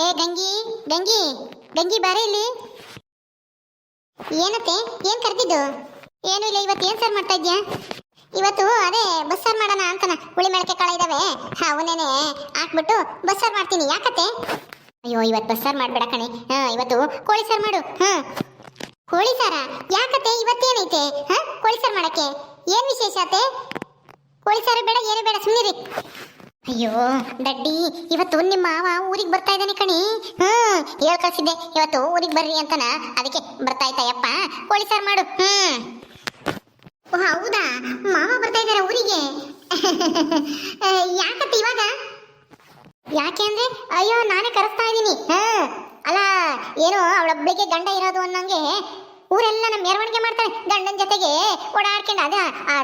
ಏ, ಗಂಗಿ ಗಂಗಿ ಗಂಗಿ ಬಾರ ಇಲ್ಲಿ. ಏನತ್ತೆ, ಏನ್ ಕರ್ದಿದ್ದು? ಏನು ಇಲ್ಲ, ಇವತ್ತು ಏನ್ ಸರ್ ಮಾಡ್ತಾ ಇದ್ಯಾ ಇವತ್ತು, ಅದೇ ಬಸ್ಸಾರ್ ಮಾಡೋಣ ಅಂತನ. ಹುಳಿ ಮೆಳಕೆ ಕಾಳ ಇದಾವೆ. ಅವನೇನೆ ಹಾಕ್ಬಿಟ್ಟು ಬಸ್ಸಾರ್ ಮಾಡ್ತೀನಿ. ಯಾಕತ್ತೆ? ಅಯ್ಯೋ, ಇವತ್ತು ಬಸ್ಸಾರ್ ಮಾಡ್ಬೇಡ ಕಣೆ. ಹಾ, ಇವತ್ತು ಕೋಳಿ ಸಾರ್ ಮಾಡು. ಹಾ. ಕೋಳಿ ಸಾರ? ಯಾಕತ್ತೆ? ಇವತ್ತೇನೈತೆ? ಹಾ, ಕೋಳಿ ಸಾರ್ ಮಾಡಕ್ಕೆ. ಏನ್ ವಿಶೇಷತೆ ಕೋಳಿ ಸಾರು ಬೇಡ, ಏನು ಬೇಡ ಸುಮ್ಮನಿರಿ ಅಯ್ಯೋ, ದಡ್ಡಿ, ಇವತ್ತು ನಿಮ್ಮ ಮಾವ ಊರಿಗೆ ಬರ್ತಾ ಇದ್ದಾನೆ ಕಣಿ. ಹ್ಮ್, ಹೇಳ್ ಕಳ್ಸಿದ್ದೆ. ಇವತ್ತು ಊರಿಗೆ ಬರ್ರಿ ಅಂತನ. ಅದಕ್ಕೆ ಬರ್ತಾ ಇದ್ದಾಯಪ್ಪ ಕೋಳಿ ಸಾರು ಮಾಡು. ಹ್ಮ್. ಹೌದಾ? ಮಾವ ಬರ್ತಾ ಇದ್ದಾರೆ ಊರಿಗೆ? ಯಾಕತ್ತೆ ಇವಾಗ? ಯಾಕೆ ಅಂದ್ರೆ, ಅಯ್ಯೋ, ನಾನೇ ಕರೆಸ್ತಾ ಇದ್ದೀನಿ. ಹಾ ಅಲ್ಲ, ಏನೋ ಅವಳೊಬ್ಬಳಿಗೆ ಗಂಡ ಇರೋದು ಅನ್ನಂಗೆ ಊರೆಲ್ಲ ನಮ್ಮ ಮೆರವಣಿಗೆ ಮಾಡ್ತಾಳೆ ಗಂಡನ ಜೊತೆಗೆ ಓಡಾಡ್ಕೊಂಡು ಅದ, ಆ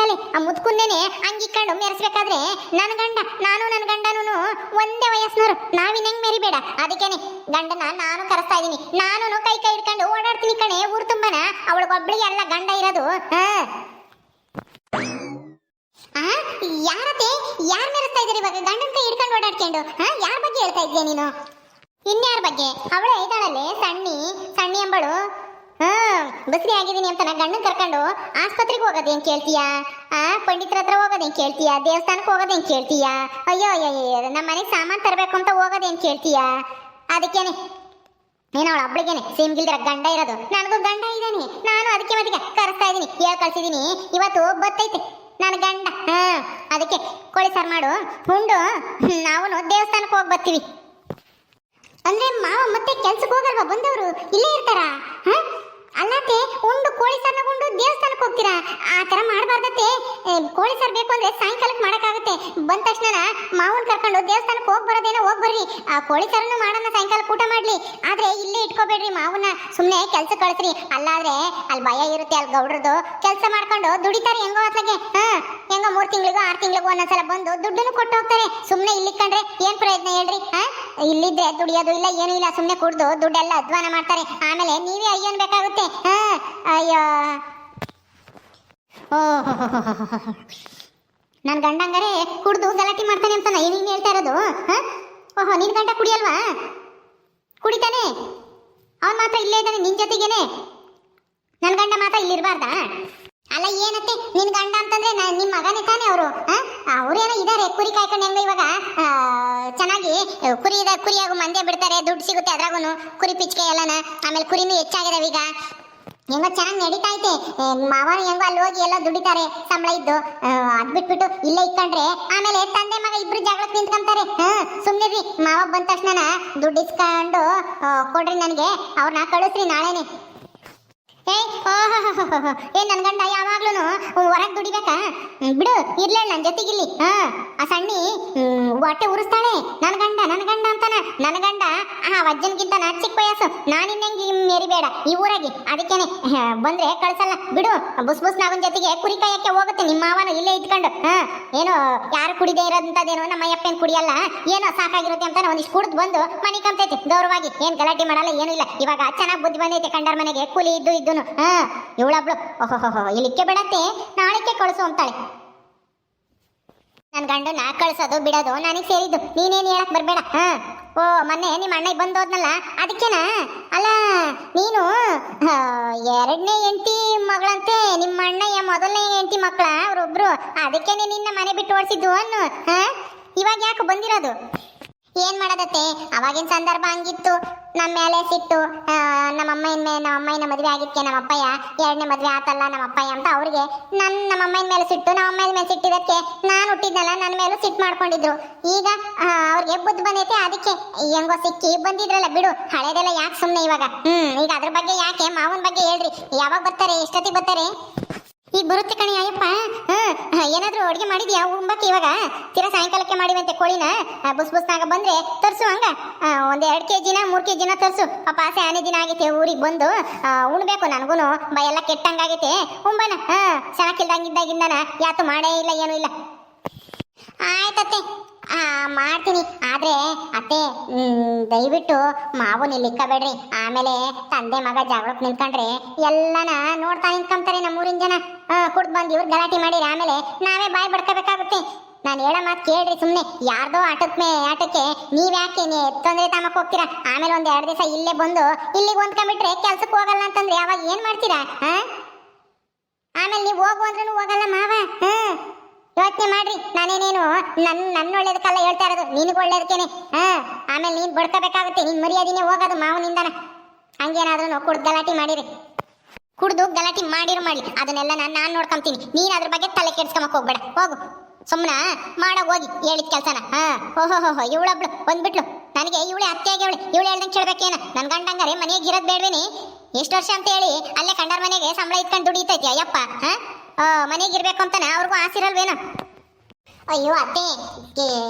ತಲೆ, ಆ ಮುದ್ಕುಂದೇನೆ ಹಂಗಿಕ್ಕೊಂಡು ಮೆರೆಸ್ಬೇಕಾದ್ರೆ ನನ್ನ ಗಂಡ, ನಾನು ನನ್ನ ಗಂಡನೂ ಒಂದೇ ವಯಸ್ಸಿನವರು. ನಾವಿನ್ ಹೆಂಗ್ ಮೆರಿಬೇಡ? ಅದಕ್ಕೇನೆ ಗಂಡನ ನಾನು ಕರೆಸ್ತಾ ಇದ್ದೀನಿ. ನಾನು ಕೈ ಕೈ ಹಿಡ್ಕೊಂಡು ಓಡಾಡ್ತೀನಿ ಕಣೆ, ಊರು ತುಂಬನ. ಅವಳಿಗೊಬ್ಳಿಗೆ ಎಲ್ಲ ಗಂಡ ಇರೋದು. ಹಾ. ಯಾರತ್ತೆ? ಯಾರ್ ಮೆರೆಸ್ತಾ ಇದ್ದಾರೆ ಇವಾಗ? ಗಂಡನ ಕೈ ಹಿಡ್ಕೊಂಡು ಓಡಾಡ್ಕೊಂಡು ಯಾರ ಬಗ್ಗೆ ಹೇಳ್ತಾ ಇದ್ದೀಯ ನೀನು? ಇನ್ಯಾರ ಬಗ್ಗೆ? ಅವಳೇ ಇದ್ದಾಳಲ್ಲಿ ಸಣ್ಣಿ ಸಣ್ಣಿ ಎಂಬಳು ಹಾ, ಬಸ್ರಿ ಆಗಿದ್ದೀನಿ ಅಂತ ನಾ ಗಂಡನ್ ಕರ್ಕೊಂಡು ಆಸ್ಪತ್ರೆಗೆ ಹೋಗೋದೇನ್ ಕೇಳ್ತೀಯಾ? ಆ, ಪಂಡಿತರ ಹತ್ರ ಹೋಗೋದೇನ್ ಕೇಳ್ತೀಯಾ? ದೇವಸ್ಥಾನಕ್ಕೆ ಹೋಗೋದೇನ್ ಕೇಳ್ತೀಯಾ? ಅಯ್ಯೋ ಅಯ್ಯೋ ನಮ್ಮ ಮನೆಗೆ ಸಾಮಾನು ತರಬೇಕು ಅಂತ ಹೋಗೋದೇನ್ ಕೇಳ್ತೀಯಾ? ಅದಕ್ಕೇನೆ. ನೀನು ಅವಳ ಒಬ್ಳಿಗೇನೆ ಸಿಮ್ಗಿಲ್ದಿರ ಗಂಡ ಇರೋದು. ನನಗೂ ಗಂಡ ಇದ್ದಾನೆ ನಾನು ಅದಕ್ಕೆ ಮದಿಗೆ ಕರೆಸ್ತಾ ಇದ್ದೀನಿ ಹೇಳಿ ಕಳ್ಸಿದ್ದೀನಿ ಇವತ್ತು ಬತ್ತೈತೆ. ನನ್ನ ಗಂಡ. ಹಾ, ಅದಕ್ಕೆ ಕೋಳಿ ಸಾರು ಮಾಡು. ಉಂಡು ನಾವು ದೇವಸ್ಥಾನಕ್ಕೆ ಹೋಗಿ ಬರ್ತೀವಿ ಅಂದ್ರೆ ಮಾವ ಮತ್ತೆ ಕೆಲ್ಸಕ್ಕೆ ಹೋಗಲ್ವಾ? ಬಂದವರು? ಇಲ್ಲೇ ಇರ್ತಾರ? ಅಲ್ಲತ್ತೆ ಉಂಡು ಕೋಳಿ ಸಾರ್ನ ಉಂಡು ದೇವಸ್ಥಾನಕ್ಕೆ ಹೋಗ್ತೀರಾ? ಆ ತರ ಮಾಡಬಾರ್ದತ್ತೆ. ಕೋಳಿ ಸಾರ್ ಬೇಕು ಅಂದ್ರೆ ಸಾಯಂಕಾಲಕ್ಕೆ ಮಾಡಕ್ಕಾಗತ್ತೆ. ಬಂದ ತಕ್ಷಣ ಮಾವನ್ ಕರ್ಕೊಂಡು ದೇವಸ್ಥಾನಕ್ಕೆ ಹೋಗಿ ಬರೋದೇನೋ ಹೋಗಿ ಬರ್ರಿ. ಆ ಕೋಳಿ ಸಾರನ್ನು ಮಾಡೋಣ ಸಾಯಂಕಾಲ ಊಟ ಮಾಡ್ಲಿ. ಆದ್ರೆ ಇಲ್ಲೇ ಇಟ್ಕೋಬೇಡ್ರಿ ಮಾವನ ಸುಮ್ನೆ ಕೆಲಸ ಕಳಿಸ್ರಿ. ಅಲ್ಲಾದ್ರೆ ಅಲ್ಲಿ ಭಯ ಇರುತ್ತೆ ಅಲ್ಲಿ ಗೌಡ್ರದು ಕೆಲಸ ಮಾಡ್ಕೊಂಡು ದುಡಿತಾರೆ ಹೆಂಗೋ ಅತ್ಲಾಗೆ. ಹಾ? ಹೆಂಗೋ ಮೂರ್ ತಿಂಗಳಿಗೂ, ಆರ್ ತಿಂಗಳಿಗೂ ಒಂದೊಂದ್ಸಲ ಬಂದು ದುಡ್ಡನ್ನು ಕೊಟ್ಟು ಹೋಗ್ತಾರೆ. ಸುಮ್ನೆ ಇಲ್ಲಿ ಕಂಡ್ರೆ ಏನ್ ಪ್ರಯತ್ನ ಹೇಳ್ರಿ? ಹಾ? ಇಲ್ಲಿದ್ರೆ ದುಡಿಯೋದು ಇಲ್ಲ, ಏನು ಇಲ್ಲ ಸುಮ್ಮನೆ ಕುಡ್ದು ದುಡ್ಡೆಲ್ಲ ಅಧ್ವಾನ ಮಾಡ್ತಾರೆ. ಆಮೇಲೆ ನೀವೇ ಅಯ್ಯನ್ ಬೇಕಾಗುತ್ತೆ. ಹಾ, ಅಯ್ಯೋ. ಓ ನನ್ನ ಗಂಡಂಗರೆ ಕುಡ್ದು ಗಲಾಟೆ ಮಾಡ್ತಾನೆ ಅಂತ ನೀನು ಹೇಳ್ತಾ ಇರೋದು? ಓಹೋ ನಿನ್ನ ಗಂಡ ಕುಡಿಯಲ್ವಾ? ಕುಡಿತಾನೆ? ಅವ್ನು ಮಾತ್ರ ಇಲ್ಲೇ ಇದ್ದಾನೆ ನಿನ್ನ ಜೊತೆಗೇನೆ? ನನ್ನ ಗಂಡ ಮಾತ್ರ ಇಲ್ಲಿರ್ಬಾರ್ದಾ? ಅಲ್ಲ, ಏನತ್ತೆ? ನಿನ್ ಗಂಡ ಅಂತಂದ್ರೆ ನಿಮ್ ಮಗನೇ ತಾನೇ ಅವರು? ಅವ್ರೇನೋ ಇದಾರೆ, ಕುರಿ ಕಾಯ್ಕೊಂಡು ಹೆಂಗ ಇವಾಗ. ಚೆನ್ನಾಗಿ ಕುರಿ ಇದ ಕುರಿಯಾಗು ಮಂದೆ ಬಿಡ್ತಾರೆ, ದುಡ್ಡು ಸಿಗುತ್ತೆ ಅದ್ರಾಗೂನು, ಕುರಿ ಪಿಚ್ಕೆ ಎಲ್ಲನ. ಆಮೇಲೆ ಕುರಿನೂ ಹೆಚ್ಚಾಗಿದಾವೆ ಈಗ. ಹೆಂಗೋ ಚೆನ್ನಾಗಿ ನಡೀತಾ ಐತೆ. ಮಾವನ ಹೆಂಗೋ ಅಲ್ಲಿ ಹೋಗಿ ಎಲ್ಲ ದುಡಿತಾರೆ, ಸಂಬಳ ಇದ್ದು. ಅದ್ ಬಿಟ್ಬಿಟ್ಟು ಇಲ್ಲೇ ಇಟ್ಕೊಂಡ್ರೆ ಆಮೇಲೆ ತಂದೆ ಮಗ ಇಬ್ರು ಜಗಳಕ್ಕೆ ನಿಂತ್ಕೊಂತಾರೆ ಹಾ ಸುಮ್ನಿರ್ರಿ ಮಾವ ಬಂದ ತಕ್ಷಣ ದುಡ್ಡು ಇಸ್ಕೊಂಡು ಕೊಡ್ರಿ ನನಗೆ ಅವ್ರನ್ನ ಕಳಿಸ್ರಿ ನಾಳೆನೆ. ಏ ಓಹೋಹೋಹೋಹೋ. ಏ, ನನ್ ಗಂಡ ಯಾವಾಗ್ಲೂ ಹೊರಗ್ ದುಡಿಬೇಕಾ? ಬಿಡು, ಇರ್ಲೇ ನನ್ ಜೊತೆಗಿಲ್ಲಿ. ಹಾ, ಆ ಸಣ್ಣಿ ಹೊಟ್ಟೆ ಉರಿಸ್ತಾಳೆ. ನನ್ ಗಂಡ ನನ್ ಗಂಡ ಅಂತಾನ. ನನ್ ಗಂಡ, ಆ ವಜ್ಜನ್ಗಿಂತ ನಾ ಚಿಕ್ಕ ವಯಸ್ಸು. ನಾನಿನ್ನಂಗೆ ಮೇರಿಬೇಡ. ಈ ಊರಾಗಿ. ಅದಕ್ಕೇನೆ ಬಂದ್ರೆ ಕಳ್ಸಲ್ಲ. ಬಿಡು, ಬುಸ್ ಬುಸ್ ನಾವನ್ ಜೊತೆಗೆ ಕುರಿ ಕಾಯಕ್ಕೆ ಹೋಗುತ್ತೆ. ನಿಮ್ಮ ಮಾವನ ಇಲ್ಲೇ ಇದ್ಕೊಂಡು. ಹಾ, ಏನೋ, ಯಾರು ಕುಡಿದೇ ಇರೋದಂತದೇನೋ ನಮ್ಮ ಅಯ್ಯಪ್ಪನ್ ಕುಡಿಯಲ್ಲ. ಏನೋ ಸಾಕಾಗಿರುತ್ತೆ ಅಂತಾನೆ ಒಂದಿಷ್ಟು ಕುಡಿದು ಬಂದು ಮನೆ ಕಂತೈತಿ ಗೌರವಾಗಿ. ಏನ್ ಗಲಾಟೆ ಮಾಡಲ್ಲ, ಏನೂ ಇಲ್ಲ. ಇವಾಗ ಚೆನ್ನಾಗಿ ಬುದ್ಧಿ ಬಂದೈತೆ ಕಂಡರ್ ಮನೆಗೆ. ಕೂಲಿ ಇದ್ದು ಇದ್ದು ಹಾ ಇವಳಬ್ಳು ಓಹೋ ಇಲ್ಲಿಕ್ಕೆ ಬಿಡತ್ತೆ, ನಾಳೆಕ್ಕೆ ಕಳಿಸು ಅಂತಾಳೆ. ನನ್ನ ಗಂಡು ನಾ ಕಳ್ಸೋದು ಬಿಡೋದು ನನಗೆ ಸೇರಿದ್ದು, ನೀನೇನು ಹೇಳಕ್ ಬರಬೇಡ, ಹಾ. ಓ, ಮೊನ್ನೆ ನಿಮ್ಮ ಅಣ್ಣ ಬಂದೋದ್ನಲ್ಲ, ಅದಕ್ಕೆನಾ? ಅಲ್ಲ, ನೀನು ಎರಡನೇ ಹೆಂಡತಿ ಮಗಳಂತೆ ನಿಮ್ಮ ಅಣ್ಣಯ್ಯ ಮೊದಲನೇ ಹೆಂಡತಿ ಮಕ್ಕಳ, ಅವ್ರೊಬ್ರು, ಅದಕ್ಕೇನೆ ನಿನ್ನ ಮನೆ ಬಿಟ್ಟು ಓಡಿಸಿದ್ದು ಅನ್ನು, ಹಾ. ಇವಾಗ ಯಾಕೆ ಬಂದಿರೋದು? ಏನ್ ಮಾಡೋದತ್ತೆ? ಅವಾಗಿನ ಸಂದರ್ಭ ಹಂಗಿತ್ತು. ನಮ್ಮ ಮೇಲೆ ಸಿಟ್ಟು ನಮ್ಮ ಅಮ್ಮನ ಮೇಲೆ ನಮ್ಮ ಅಮ್ಮನ ಮದುವೆ ಆಗಿದ್ಕೆ ನಮ್ಮ ಅಪ್ಪಯ್ಯ, ಎರಡನೇ ಮದುವೆ ಆತಲ್ಲ ನಮ್ಮ ಅಪ್ಪಯ್ಯ ಅಂತ ಅವ್ರಿಗೆ ನನ್ನ ನಮ್ಮ ಅಮ್ಮನ ಮೇಲೆ ಸಿಟ್ಟು, ನಮ್ಮ ಅಮ್ಮನ ಮೇಲೆ ಸಿಟ್ಟಿದ್ದಕ್ಕೆ ನಾನು ಹುಟ್ಟಿದ್ನಲ್ಲ ನನ್ನ ಮೇಲೂ ಸಿಟ್ಟು ಮಾಡ್ಕೊಂಡಿದ್ರು. ಈಗ ಅವ್ರಿಗೆ ಬುದ್ಧ ಬಂದೈತೆ, ಅದಕ್ಕೆ ಹೆಂಗೋ ಸಿಕ್ಕಿ ಬಂದಿದ್ರಲ್ಲ, ಬಿಡು. ಹಳೇದೆಲ್ಲ ಯಾಕೆ ಸುಮ್ಮನೆ ಇವಾಗ? ಹ್ಮ್, ಈಗ ಅದ್ರ ಬಗ್ಗೆ ಯಾಕೆ, ಮಾವನ ಬಗ್ಗೆ ಹೇಳ್ರಿ. ಯಾವಾಗ ಬರ್ತಾರೆ, ಎಷ್ಟೊತ್ತಿಗೆ ಬರ್ತಾರೆ? ಈಗ ಬರುತ್ತೆ ಕಣಿ, ಅಯ್ಯಪ್ಪ. ಏನಾದ್ರೂ ಅಡುಗೆ ಮಾಡಿದ್ಯಾ? ಉಂಬಕ್ಕೆ ಇವಾಗ? ತೀರಾ ಸಾಯಂಕಾಲಕ್ಕೆ ಮಾಡಿವಂತೆ ಕೋಳಿನ? ಬುಸ್ ಬುಸ್ನಾಗ ಬಂದ್ರೆ ತರ್ಸು ಹಂಗ. ಎರಡು ಕೆ ಜಿನ ಕೆಜಿನ ಕೆ ಕೆಜಿನ ತರ್ಸು. ಪಾಪ ಆಸೆ ಆನೆ ದಿನ ಆಗೈತೆ ಊರಿಗೆ ಬಂದು. ಉಣ್ಬೇಕು ಎಲ್ಲ ಕೆಟ್ಟಂಗ ಕೆಟ್ಟಂಗಾಗೈತೆ ಉಂಬನ. ಹಾ ಚೆನ್ನಾಗಿಲ್ದಂಗಿದ್ದಾಗಿಂದನ ಯಾತು ಮಾಡೇ ಇಲ್ಲ, ಏನೂ ಇಲ್ಲ. ಆಯ್ತತ್ತೆ. ಮಾಡ್ತೀನಿ. ಆದ್ರೆ ಅತ್ತೆ ದಯವಿಟ್ಟು ಮಾವು ನಿಲ್ಲಿಕ್ಕಬೇಡ್ರಿ ಆಮೇಲೆ ತಂದೆ ಮಗ ಜಗಳಕ್ಕೆ ನಿಂತ್ಕೊಂಡ್ರೆ ಎಲ್ಲನ ನೋಡ್ತಾ ನಿಂತ್ಕೊಂತಾರೆ ನಮ್ಮೂರಿನ ಜನ. ಕುಡ್ದು ಬಂದು ಇವ್ರು ಗಲಾಟೆ ಮಾಡಿರಿ. ಆಮೇಲೆ ನಾವೇ ಬಾಯ್ ಬಡ್ಕೋಬೇಕಾಗುತ್ತೆ. ನಾನು ಹೇಳೋ ಮಾತು ಕೇಳ್ರಿ ಸುಮ್ಮನೆ ಯಾರ್ದೋ ಆಟದ ಮೇ, ಆಟಕ್ಕೆ ನೀವ್ ಯಾಕೆ ನೀ- ತೊಂದ್ರೆ ತಾಮಕ್ ಹೋಗ್ತೀರಾ? ಆಮೇಲೆ ಒಂದು ಎರಡು ದಿವಸ ಇಲ್ಲೇ ಬಂದು ಇಲ್ಲಿಗೆ ಹೊಂದ್ಕೊಂಡ್ಬಿಟ್ರೆ ಕೆಲ್ಸಕ್ಕೆ ಹೋಗಲ್ಲ ಅಂತಂದ್ರೆ ಅವಾಗ ಏನು ಮಾಡ್ತೀರಾ? ಹಾ ಆಮೇಲೆ ನೀವು ಹೋಗು ಅಂದ್ರೂ ಹೋಗಲ್ಲ ಮಾವ. ಹ್ಮ್. ಯೋಚನೆ ಮಾಡ್ರಿ. ನಾನೇನೇನು ನನ್ ನನ್ನ ಒಳ್ಳೇದಕ್ಕೆಲ್ಲ ಹೇಳ್ತಾ ಇರೋದು. ನಿನಗೆ ಒಳ್ಳೇದಕ್ಕೇನೆ. ಹಾ, ಆಮೇಲೆ ನೀನ್ ಬಡ್ಕೋಬೇಕಾಗುತ್ತೆ. ನಿನ್ ಮರ್ಯಾದಿನೇ ಹೋಗೋದು ಮಾವನಿಂದನ. ಹಂಗೇನಾದ್ರೂ ಕುಡ್ದು ಗಲಾಟೆ ಮಾಡಿರಿ. ಕುಡ್ದು ಗಲಾಟೆ ಮಾಡಿರು ಮಾಡಿ ಅದನ್ನೆಲ್ಲ ನಾನು ನಾನು ನೋಡ್ಕೊಂತೀನಿ. ನೀನ್ ಅದ್ರ ಬಗ್ಗೆ ತಲೆ ಕೆಡ್ಸ್ಕೊಂಬಕ್ ಹೋಗ್ಬೇಡ. ಹೋಗು. ಸುಮ್ಮನ ಮಾಡ ಹೋಗಿ ಹೇಳಿದ ಕೆಲ್ಸನ. ಹಾ ಓಹೋ ಹೋ ಇವಳೊಬ್ಳು. ಬಂದ್ಬಿಟ್ಲು. ನನಗೆ ಇವಳೆ ಅತ್ತೆ ಆಗ್ಯವಳೆ ಇವಳು ಹೇಳ್ದಂಗೆ ಕೇಳ್ಬೇಕೇನ? ನನ್ನ ಗಂಡಂಗಾರೆ ಮನೆಗೆ ಇರೋದ್ ಬೇಡ್ವೇನಿ? ಎಷ್ಟು ವರ್ಷ ಅಂತ ಹೇಳಿ ಅಲ್ಲೇ ಕಂಡರ್ ಮನೆಗೆ ಸಂಬಳ ಇಟ್ಕೊಂಡು ದುಡಿತೈತಿ, ಅಯ್ಯಪ್ಪ. ಹಾ? ಮನೆಗೆ ಇರ್ಬೇಕು ಅಂತಾನೆ. ಅವ್ರಿಗೂ ಆಸಿರಲ್ವೇನ ಅಯ್ಯೋ ಅತ್ತೆ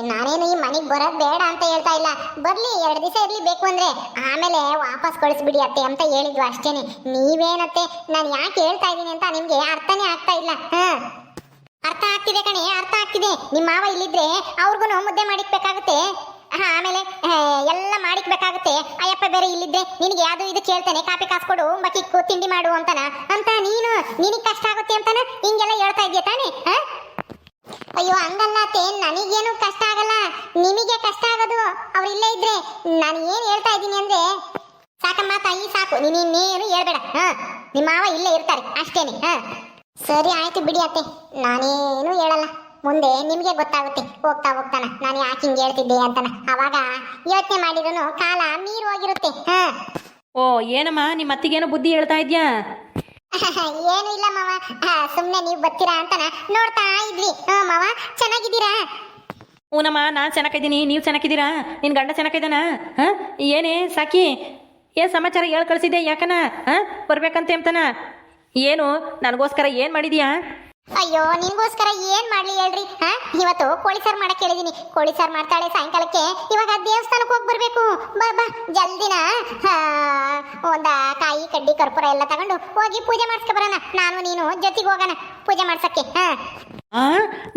ನಾನೇನು ಈ ಮನೆಗೆ ಬರೋದು ಬೇಡ ಅಂತ ಹೇಳ್ತಾ ಇಲ್ಲ. ಬರ್ಲಿ, ಎರಡು ದಿವಸ ಇರ್ಲಿ, ಬೇಕು ಅಂದ್ರೆ. ಆಮೇಲೆ ವಾಪಸ್ ಕಳಿಸ್ಬಿಡಿ ಅತ್ತೆ ಅಂತ ಹೇಳಿದ್ವು ಅಷ್ಟೇನೆ. ನೀವೇನತ್ತೆ? ನಾನು ಯಾಕೆ ಹೇಳ್ತಾ ಇದ್ದೀನಿ ಅಂತ ನಿಮ್ಗೆ ಅರ್ಥನೇ ಆಗ್ತಾ ಇಲ್ಲ. ಹ. ಅರ್ಥ ಆಗ್ತಿದೆ ಕಣೆ, ಅರ್ಥ ಆಗ್ತಿದೆ. ನಿಮ್ಮ ಮಾವ ಇಲ್ಲಿದ್ರೆ ಅವ್ರಿಗೂ ಮುದ್ದೆ ಮಾಡಿಕ್ಬೇಕಾಗುತ್ತೆ. ಹಾ, ಆಮೇಲೆ ಎಲ್ಲ ಮಾಡಿಕ್ಬೇಕಾಗುತ್ತೆ. ಅಯ್ಯಪ್ಪ ಬೇರೆ ಇಲ್ಲಿದ್ರೆ ನಿನಗೆ ಯಾವ್ದು ಇದು ಕೇಳ್ತಾನೆ? ಕಾಪಿ ಕಾಸು ಕೊಡು ಬಕ್ಕಿಕ್ಕು ತಿಂಡಿ ಮಾಡು ಅಂತಾನ? ಅಂತ ನೀನು, ನಿನಗೆ ಕಷ್ಟ ಆಗುತ್ತೆ ಅಂತಾನ? ಹಿಂಗೆಲ್ಲ ಹೇಳ್ತಾ ಇದೆಯಾ ತಾನೇ? ಅಯ್ಯೋ, ಹಂಗಲ್ಲ ಅತ್ತೆ, ನನಗೇನು ಕಷ್ಟ ಆಗಲ್ಲ. ನಿಮಗೆ ಕಷ್ಟ ಆಗೋದು ಅವ್ರು ಇಲ್ಲೇ ಇದ್ರೆ. ನಾನು ಏನು ಹೇಳ್ತಾ ಇದ್ದೀನಿ ಅಂದ್ರೆ, ಸಾಕಮ್ಮ ತಾಯಿ, ಸಾಕು. ನೀನು ಇನ್ನೇನು ಹೇಳ್ಬೇಡ. ಹಾ? ನಿಮ್ಮ ಮಾವ ಇಲ್ಲೇ ಇರ್ತಾರೆ, ಅಷ್ಟೇನೆ. ಹಾ? ಸರಿ, ಆಯ್ತು ಬಿಡಿ ಅತ್ತೆ. ನಾನೇನು ಹೇಳಲ್ಲ. ಮುಂದೆ ನಿಮಗೆ ಗೊತ್ತಾಗುತ್ತೆ. ಹೋಗ್ತಾ ಹೋಗ್ತಾನ. ನಾನು ಯಾಕೆ ಹಿಂಗೆ ಹೇಳ್ತಿದ್ದೆ ಅಂತಾನ. ಅವಾಗ ಯೋಚನೆ ಮಾಡಿದ್ರು ಕಾಲ ಮೀರು ಹೋಗಿರುತ್ತೆ. ಹಾ. ಓ ಏನಮ್ಮ ನಿಮ್ಮ ಅತ್ತಿಗೇನೋ ಬುದ್ಧಿ ಹೇಳ್ತಾ ಇದ್ಯಾ? ಏನು ಇಲ್ಲ ಮಾವ. ಸುಮ್ಮನೆ ನೀವು ಬರ್ತೀರಾ ಅಂತನ ನೋಡ್ತಾ ಇದ್ವಿ. ಹಾ ಮಾವ ಚೆನ್ನಾಗಿದ್ದೀರಾ? ಹೂನಮ್ಮ ನಾನು ಚೆನ್ನಾಗಿದ್ದೀನಿ. ನೀವು ಚೆನ್ನಾಗಿದ್ದೀರಾ? ನಿನ್ನ ಗಂಡ ಚೆನ್ನಾಗಿದ್ದಾನ? ಹಾಂ? ಏನೇ ಸಾಕಿ. ಏನು ಸಮಾಚಾರ ಹೇಳಿ ಕಳಿಸಿದ್ದೆ ಯಾಕನ? ಹಾಂ? ಬರ್ಬೇಕಂತೆ ಅಂತಾನ. ಏನು ನನಗೋಸ್ಕರ ಏನು ಮಾಡಿದ್ಯಾ? ಅಯ್ಯೋ ನಿನ್ಗೋಸ್ಕರ ಏನ್ ಮಾಡ್ಲಿ ಹೇಳ್ರಿ ಹಾ? ಇವತ್ತು ಕೋಳಿ ಸಾರ್ ಮಾಡಕ್ ಹೇಳಿದೀನಿ. ಕೋಳಿ ಸಾರ್ ಮಾಡ್ತಾಳೆ ಸಾಯಂಕಾಲಕ್ಕೆ. ಇವಾಗ ದೇವಸ್ಥಾನಕ್ಕೆ ಹೋಗಿ ಬರ್ಬೇಕು. ಬಾ ಬಾ ಜಲ್ದಿನ? ಒಂದ ಕಾಯಿ ಕಡ್ಡಿ ಕರ್ಪೂರ ಎಲ್ಲ ತಗೊಂಡು ಹೋಗಿ ಪೂಜೆ ಮಾಡಿಸ್ಕೊ ಬರೋಣ. ನಾನು ನೀನು ಜೊತೆಗೆ ಹೋಗೋಣ ಪೂಜೆ ಮಾಡ್ಸಕ್ಕೆ ಹಾ?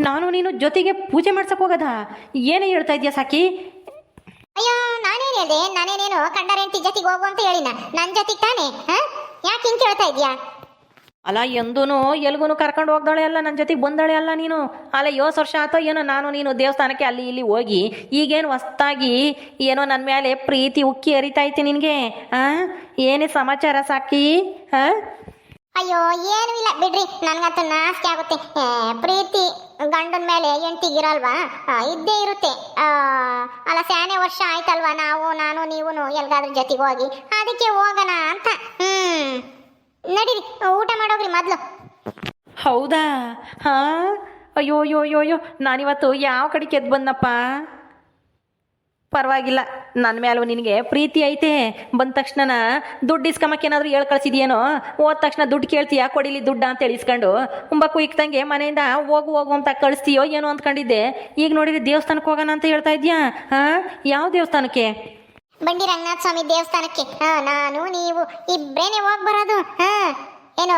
ನಾನು ನೀನು ಜೊತೆಗೆ ಪೂಜೆ ಮಾಡ್ಸಕ್ ಹೋಗದ? ಏನೇ ಹೇಳ್ತಾ ಇದೆಯಾ ಸಾಕಿ? ಅಯ್ಯೋ ನಾನೇನ್ ಹೇಳ್ದೆ? ನಾನೇನೇನು ಕಂಡರೆಂಟಿ ಜೊತೆಗೆ ಹೋಗು ಅಂತ ಹೇಳಿನ? ನನ್ ಜೊತೆಗೆ ತಾನೆ ಹಾ? ಯಾಕೆ ಹಿಂಗ್ ಕೇಳ್ತಾ ಇದ್ಯಾ? ಅಲ್ಲ ಎಂದೂ ಎಲ್ಗೂ ಕರ್ಕೊಂಡು ಹೋಗ್ದಾಳೆ ಅಲ್ಲ ನನ್ನ ಜೊತೆಗೆ ಬಂದಾಳೆ ಅಲ್ಲ ನೀನು? ಅಲ್ಲ, ಯೋಸ್ ವರ್ಷ ಆತೋ ಏನೋ ನಾನು ನೀನು ದೇವಸ್ಥಾನಕ್ಕೆ ಅಲ್ಲಿ ಇಲ್ಲಿ ಹೋಗಿ ಈಗೇನು ಹೊಸ್ತಾಗಿ ಏನೋ ನನ್ನ ಮೇಲೆ ಪ್ರೀತಿ ಉಕ್ಕಿ ಹರಿತೈತಿ ನಿನಗೆ, ಆ? ಏನೇ ಸಮಾಚಾರ ಸಾಕಿ ಹಾಂ ಅಯ್ಯೋ, ಏನು ಇಲ್ಲ. ಬಿಡ್ರಿ, ನನ್ಗಂತೂ ನಾಸ್ತಿ ಆಗುತ್ತೆ. ಪ್ರೀತಿ ಗಂಡನ ಮೇಲೆ ಎಂಟಿಗಿರಲ್ವಾ ಇದ್ದೇ ಇರುತ್ತೆ. ಅಲ್ಲ, ಸ್ಯಾನೆ ವರ್ಷ ಆಯ್ತಲ್ವಾ? ನಾವು, ನಾನು ನೀವು ಎಲ್ಗಾದ್ರೂ ಜೊತೆಗೆ ಹೋಗಿ ಅದಕ್ಕೆ ಹೋಗೋಣ ಅಂತ. ಹ್ಮ್. ನಡೀರಿ, ಊಟ ಮಾಡೋಗ್ರಿ ಮೊದ್ಲು. ಹೌದಾ? ಹಾಂ? ಅಯ್ಯೋ ಅಯ್ಯೋ ಅಯ್ಯೋ ಅಯ್ಯೋ, ನಾನಿವತ್ತು ಯಾವ ಕಡೆ ಕೆದ್ದು ಬಂದಪ್ಪ? ಪರವಾಗಿಲ್ಲ ನನ್ನ ಮೇಲೆ ನಿನಗೆ ಪ್ರೀತಿ ಐತೆ. ಬಂದ ತಕ್ಷಣ ದುಡ್ಡು ಇಸ್ಕೊಂಬಕ್ಕೆ ಏನಾದರೂ ಹೇಳ್ ಕಳ್ಸಿದ್ಯೇನೋ? ಹೋದ ತಕ್ಷಣ ದುಡ್ಡು ಕೇಳ್ತೀಯಾ? ಕೊಡಿಲಿ ದುಡ್ಡ ಅಂತ ಹೇಳಿಸ್ಕೊಂಡು ತುಂಬ ಕುಯ್ಕ್ತಂಗೆ ಮನೆಯಿಂದ ಹೋಗು ಹೋಗು ಅಂತ ಕಳಿಸ್ತೀಯೋ ಏನೋ ಅಂದ್ಕೊಂಡಿದ್ದೆ. ಈಗ ನೋಡಿದ್ರೆ ದೇವಸ್ಥಾನಕ್ಕೆ ಹೋಗೋಣ ಅಂತ ಹೇಳ್ತಾ ಇದೆಯಾ? ಹಾಂ? ಯಾವ ದೇವಸ್ಥಾನಕ್ಕೆ? ಬಂಡಿ ರಂಗನಾಥ ಸ್ವಾಮಿ ದೇವಸ್ಥಾನಕ್ಕೆ. ನಾನು, ನೀವು ಇಬ್ರೇನೆ ಹೋಗ್ ಬರೋದು. ಹಾ, ಏನೋ,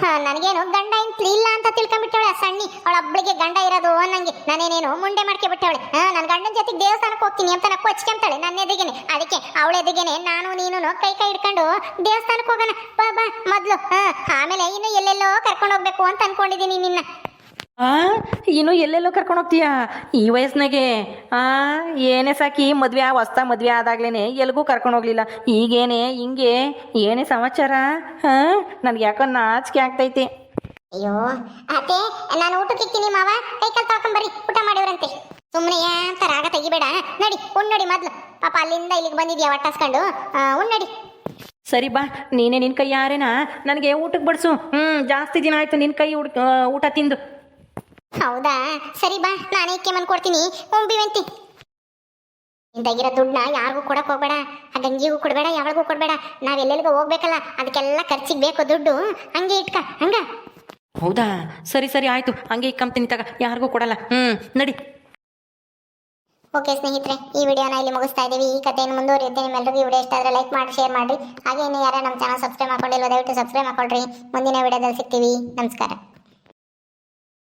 ಹಾ, ನನಗೇನು ಗಂಡ ಇಂತ್ಲಿ ಇಲ್ಲ ಅಂತ ತಿಳ್ಕೊಂಡ್ಬಿಟ್ಟವಳೆ ಆ ಸಣ್ಣಿ. ಅವಳ ಒಬ್ಳಿಗೆ ಗಂಡ ಇರೋದು ನಂಗೆ ನಾನೇನೇನು ಮುಂಡೆ ಮಾಡ್ಕೊಬಿಟ್ಟವಳೆ ಹಾ ನನ್ನ ಗಂಡನ ಜೊತೆಗೆ ದೇವಸ್ಥಾನಕ್ಕೆ ಹೋಗ್ತೀನಿ ಅಂತ ನಕ್ಕು ಹಚ್ಕೊಂತಾಳೆ ನನ್ನ ಎದುರಿಗೇನೆ. ಅದಕ್ಕೆ ಅವಳ ಎದುರಿಗೇನೆ ನಾನು ನೀನು ಕೈ ಕೈ ಹಿಡ್ಕೊಂಡು ದೇವಸ್ಥಾನಕ್ಕೆ ಹೋಗೋಣ. ಬಾ ಬಾ, ಮೊದಲು. ಹಾ, ಆಮೇಲೆ ಇನ್ನು ಎಲ್ಲೆಲ್ಲೋ ಕರ್ಕೊಂಡು ಹೋಗ್ಬೇಕು ಅಂತ ಅನ್ಕೊಂಡಿದ್ದೀನಿ ನಿನ್ನ. ಆ? ಇನ್ನು ಎಲ್ಲೆಲ್ಲೋ ಕರ್ಕೊಂಡು ಹೋಗ್ತೀಯಾ? ಈ ವಯಸ್ಸಿನಾಗೆ. ಆ? ಏನೇ ಸಾಕಿ ಮದ್ವೆ ಹೊಸ್ತ ಮದ್ವೆ ಆದಾಗ್ಲೇನೆ ಎಲ್ಗೂ ಕರ್ಕೊಂಡು ಹೋಗ್ಲಿಲ್ಲ. ಈಗೇನೆ ಹಿಂಗೆ ಏನೇ ಸಮಾಚಾರ? ಹಾ ನನ್ಗೆ ಯಾಕೋ ನಾಚಿಕೆ ಆಗ್ತೈತಿ. ಅಯ್ಯೋ ಅತ್ತೆ ನಾನು ಊಟಕ್ಕೆ ಇಕ್ತೀನಿ ಮಾವ. ಕೈ ಕಾಲು ತೊಳ್ಕೊಂಬರ್ರಿ ಊಟ ಮಾಡಿವ್ರಂತೆ. ಸುಮ್ಮನೆ ಅಂತ ರಾಗ ತೆಗಿಬೇಡ. ನಡಿ ಉಣ್ಣಡಿ ಮೊದ್ಲು. ಪಾಪ ಅಲ್ಲಿಂದ ಇಲ್ಲಿಗೆ ಬಂದಿದ್ಯಾ ಹೊಟ್ಟಾಸ್ಕೊಂಡು ಉಣ್ಣಡಿ. ಸರಿ ಬಾ ನೀನೇ ನಿನ್ನ ಕೈ ಯಾರೇನಾ ನನಗೆ ಊಟಕ್ಕೆ ಬಡಿಸು. ಹ್ಞೂ ಜಾಸ್ತಿ ದಿನ ಆಯ್ತು ನಿನ್ನ ಕೈ ಊಟ ತಿಂದು. ಹೌದಾ? ಸರಿ ಬಾ ನಾನೇ ಇಕ್ಕೆ ಮನ್ ಕೊಡ್ತೀನಿ. ಉಂಬಿವಂತಿ ಇಂದಾಗಿರೋ ದುಡ್ಡನ್ನ ಯಾರಿಗೂ ಕೊಡಕ್ ಹೋಗ್ಬೇಡ. ಆ ಗಂಜಿಗೂ ಕೊಡಬೇಡ ಯಾವಾಗೂ ಕೊಡಬೇಡ. ನಾವ್ ಎಲ್ಲೆಲ್ಲಿಗೂ ಹೋಗ್ಬೇಕಲ್ಲ ಅದಕ್ಕೆಲ್ಲ ಖರ್ಚಿಗೆ ಬೇಕು ದುಡ್ಡು. ಹಂಗೆ ಇಟ್ಕ ಹಂಗ. ಹೌದಾ? ಸರಿ ಸರಿ ಆಯ್ತು. ಹಂಗೆ ಇಕ್ಕಂತೀನಿ ತಗ. ಯಾರಿಗೂ ಕೊಡಲ್ಲ. ಹ್ಞೂ ನಡಿ. ಓಕೆ ಸ್ನೇಹಿತರೆ ಈ ವಿಡಿಯೋನ ಇಲ್ಲಿ ಮುಗಿಸ್ತಾ ಇದ್ದೀವಿ ಈ ಕಥೆಯನ್ನು ಮುಂದುವರಿಯುತ್ತೆ. ನಿಮ್ಮೆಲ್ಲರಿಗೂ ಈ ವಿಡಿಯೋ ಇಷ್ಟ ಆದರೆ ಲೈಕ್ ಮಾಡಿ ಶೇರ್ ಮಾಡಿ. ಹಾಗೆ ಇನ್ನು ಯಾರು ನಮ್ಮ ಚಾನಲ್ ಸಬ್ಸ್ಕ್ರೈಬ್ ಮಾಡ್ಕೊಂಡಿಲ್ಲ ದಯವಿಟ್ಟು ಸಬ್ಸ್ಕ್ರೈಬ್ ಮಾಡ್ಕೊಳ್ರಿ. ಮುಂದಿನ ವಿಡಿಯೋದಲ್ಲಿ ಸಿಗ್ತೀವಿ. ನಮಸ್ಕಾರ.